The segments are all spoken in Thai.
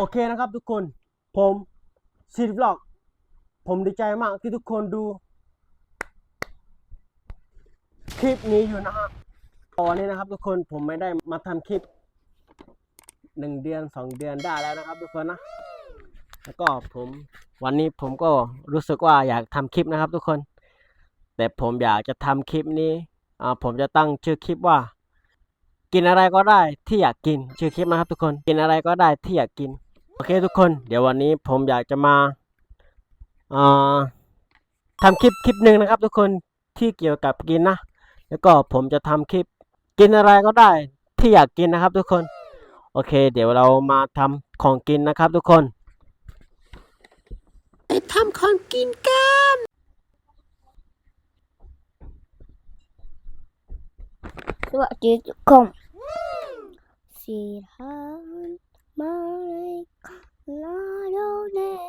โอเคนะครับทุกคนผมซีดบล็อก ผมดีใจมากที่ทุกคนดู คลิปนี้อยู่นะฮะตอนนี้นะครับทุกคนผมไม่ได้มาทำคลิปหนึ่งเดือนสองเดือนได้แล้วนะครับทุกคนนะ แล้วก็ผมวันนี้ผมก็รู้สึกว่าอยากทำคลิปนะครับทุกคน แต่ผมอยากจะทำคลิปนี้อ่าผมจะตั้งชื่อคลิปว่า กินอะไรก็ได้ที่อยากกิน ชื่อคลิปนะครับทุกคน กินอะไรก็ได้ที่อยากกิน โอเคทุกคนเดี๋ยววันนี้ผมอยากจะมาอ่าทำคลิปคลิปหนึ่งนะครับ ทุกคนที่เกี่ยวกับกินนะ แล้วก็ผมจะทำคลิปกินอะไรก็ได้ที่อยากกินนะครับ ทุกคน โอเค เดี๋ยวเรามาทำของกินนะครับ ทุกคนไปทำของกินกันสวัสดีทุกคนสีทาน มาเลยล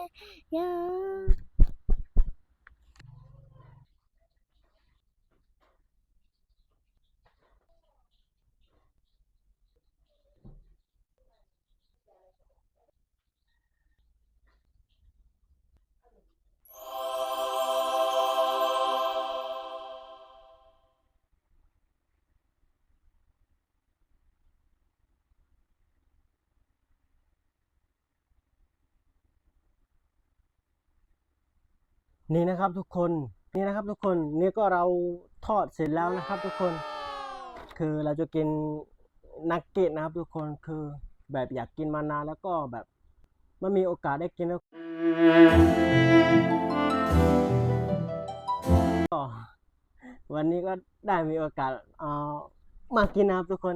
นี่นะครับทุกคนนี่นะครับทุกคนนี่ก็เราทอดเสร็จแล้วนะครับ ทุกคน คือเราจะกินนักเก็ตนะครับ ทุกคนคือแบบอยากกินมานานแล้วก็แบบไม่มีโอกาสได้กินแล้วก็วันนี้ก็ได้มีโอกาสเอ่อมากินนะครับทุกคน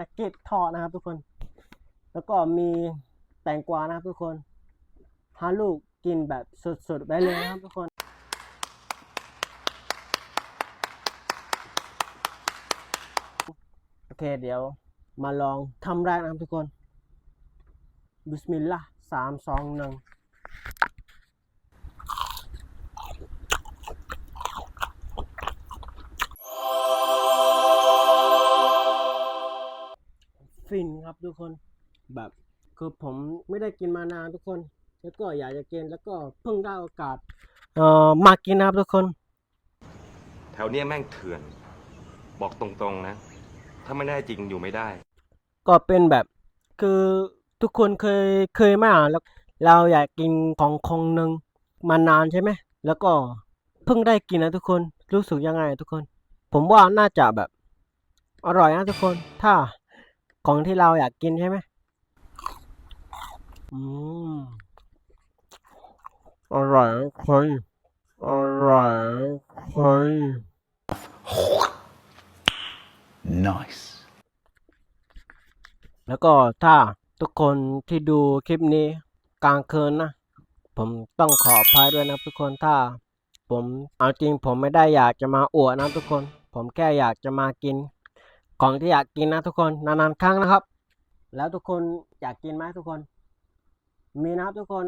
นักเก็ตทอดนะครับทุกคน แล้วก็มีแตงกวานะครับทุกคน ฮาลูกกินแบบสดๆไปเลยนะครับทุกคนโอเคเดี๋ยวมาลองทำแรกนะครับทุกคน บิสมิลลาห์สามสองหนึ่งฟินครับทุกคนแบบคือผมไม่ได้กินมานานทุกคน แล้วก็อยากจะกินแล้วก็เพิ่งได้โอกาสเอ่อมากินนะครับทุกคน แถวเนี้ยแม่งเถื่อน บอกตรงๆนะ ถ้าไม่ได้จริงอยู่ไม่ได้ ก็เป็นแบบคือทุกคนเคยเคยมาแล้วเราอยากกินของของหนึ่งมานานใช่ไหมแล้วก็เพิ่งได้กินนะทุกคนรู้สึกยังไงทุกคน ผมว่าน่าจะแบบ อร่อยนะทุกคน ถ้าของที่เราอยากกินใช่ไหมอืม อร่อยนะทุกคนอร่อยนะทุกคน Nice. แล้วก็ถ้าทุกคนที่ดูคลิปนี้กลางคืนนะ ผมต้องขออภัยด้วยนะทุกคนถ้า ผมเอาจริงผมไม่ได้อยากจะมาอวดนะทุกคน ผมแค่อยากจะมากิน ของที่อยากกินนะทุกคนนานๆครั้งนะครับ แล้วทุกคนอยากกินไหมทุกคน มีนะครับทุกคน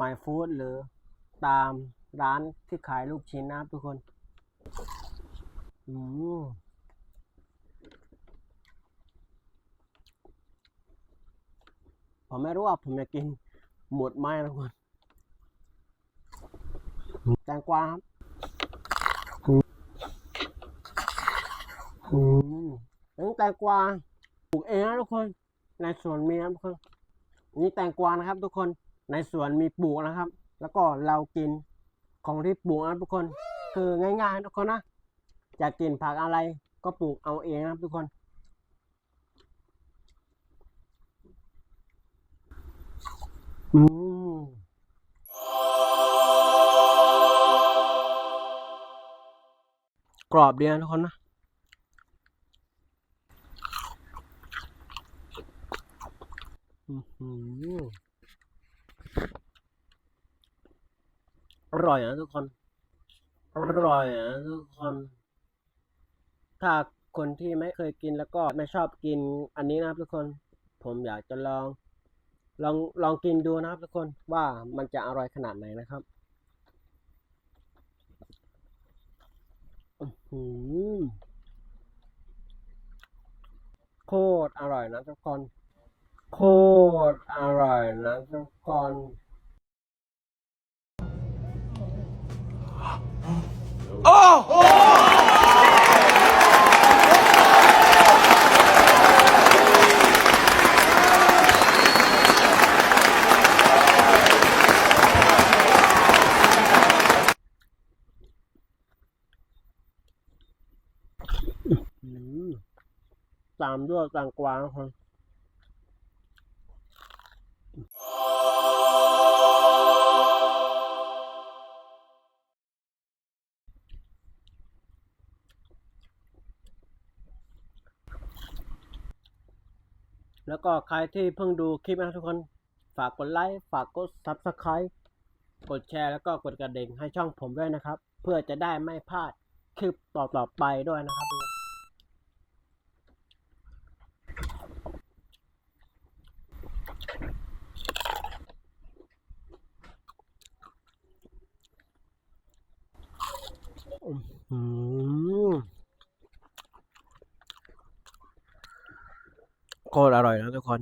My Food หรือตามร้านที่ขายลูกชิ้นนะครับทุกคน อืมผมไม่รู้ว่าผมจะกินหมดไหมทุกคนแตงกวาครับอืมแตงกวาปลูกเองนะทุกคน ในสวนมีนะทุกคน นี่แตงกวานะครับทุกคน ในสวนมีปลูกนะครับ แล้วก็เรากินของที่ปลูกนะทุกคน คือง่ายๆนะทุกคนนะอยากกินผักอะไรก็ปลูกเอาเองนะครับทุกคน อืมกรอบดีนะทุกคนนะอื้อหื อร่อยนะทุกคน อร่อยนะทุกคน ถ้าคนที่ไม่เคยกินแล้วก็ไม่ชอบกินอันนี้นะครับทุกคน ผมอยากจะลอง ลองลองกินดูนะครับทุกคนว่ามันจะอร่อยขนาดไหนนะครับอื้อหือโคโคตรอร่อยนะทุกคน โคตรอร่อยนะทุกคนอืมตามด้วยแตงกวานะครับ แล้วก็ใครที่เพิ่งดูคลิปนะทุกคน ฝากกดไลค์ ฝากกด Subscribe กดแชร์แล้วก็กดกระดิ่งให้ช่องผมด้วยนะครับ เพื่อจะได้ไม่พลาดคลิปต่อๆไปด้วยนะครับอืมโคตรอร่อยนะทุกคน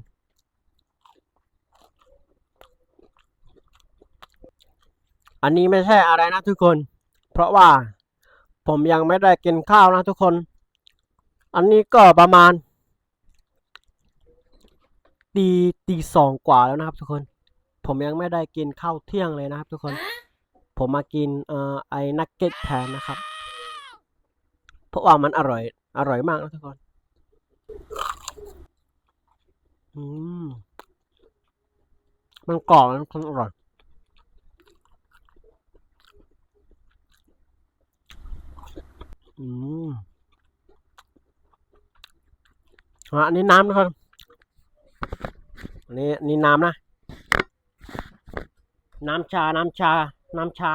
อันนี้ไม่ใช่อะไรนะทุกคน เพราะว่าผมยังไม่ได้กินข้าวนะทุกคน อันนี้ก็ประมาณตีตีสองกว่าแล้วนะครับทุกคน ผมยังไม่ได้กินข้าวเที่ยงเลยนะครับทุกคน ผมมากินเอ่อไอ้นักเก็ตแทนนะครับ เพราะว่ามันอร่อย อร่อยมากนะทุกคน อืมมันกรอบนะทุกคนอร่อยอืมอะอันนี้น้ำนะครับอันนี้อันนี่น้ำนะ น้ำชา น้ำชา น้ำชา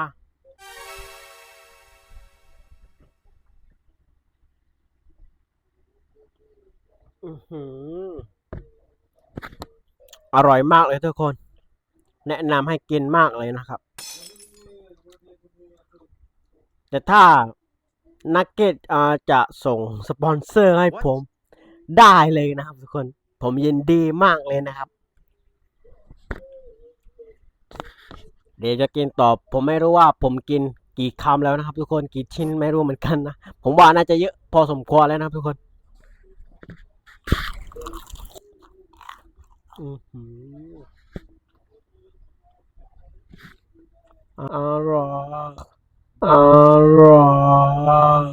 อือหือ อร่อยมากเลยทุกคน แนะนำให้กินมากเลยนะครับ แต่ถ้านักเก็ตจะส่งสปอนเซอร์ให้ผมได้เลยนะครับทุกคน ผมยินดีมากเลยนะครับ เดี๋ยวจะกินต่อผมไม่รู้ว่าผมกินกี่คำแล้วนะครับ ทุกคนกี่ชิ้นไม่รู้เหมือนกันนะ ผมว่าน่าจะเยอะพอสมควรแล้วนะครับทุกคน อือหืออร่อยอร่อย